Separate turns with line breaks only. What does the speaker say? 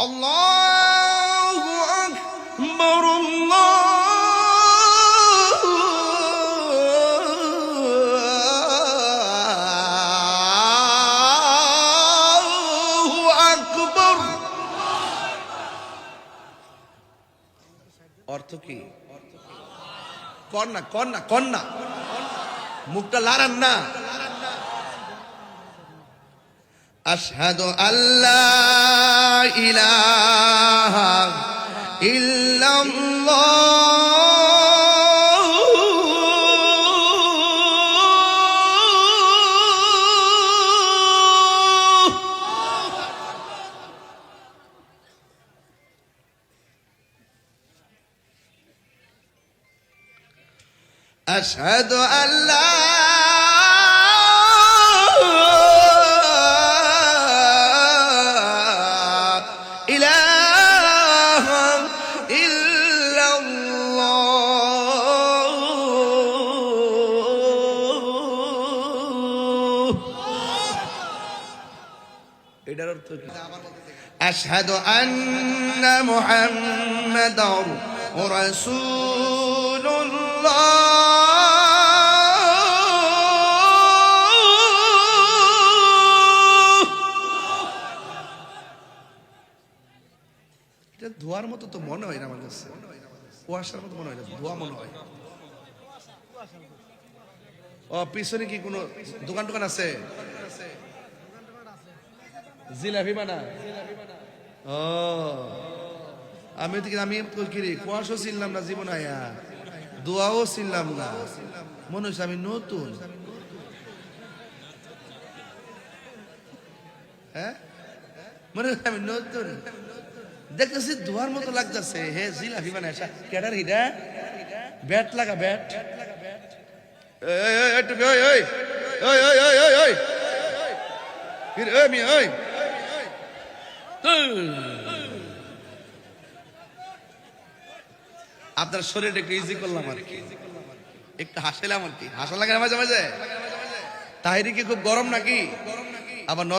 الله أكبر الله أكبر অর্থ কি কন্যা কন্যা কন্যা মুখটা লাড়ান না أشهد أن لا إله إلا الله. أشهد أن لا إله إلا الله এটার অর্থ কি أشهد أن محمدا رسول الله এটা ধোয়ার মতো তো মনে হয় না আমার কাছে। কুয়াশার মতো মনে হয় না, ধোয়া মনে হয়। ও, পিছনে কি কোনো দোকান টোকান আছে? জিলাপি বানা। ও, আমি তো আমি কি কুয়াশও ছিলাম না জীবন আয়া। দোয়াও ছিলাম না। মনে হচ্ছে আমি নতুন। হ্যাঁ? মনে হচ্ছে আমি নতুন। দেখতেছি ধোয়ার মতো লাগতেছে। হে জিলাপি বানায় ক্যাডার হিডা? ব্যাট লাগা ব্যাট। আপনার শরীরটা একটু ইজি করলাম আর কি। একটু হাসাইলাম আর কি। হাসা লাগে মাঝে মাঝে? তাহিরি কি খুব গরম নাকি? আবার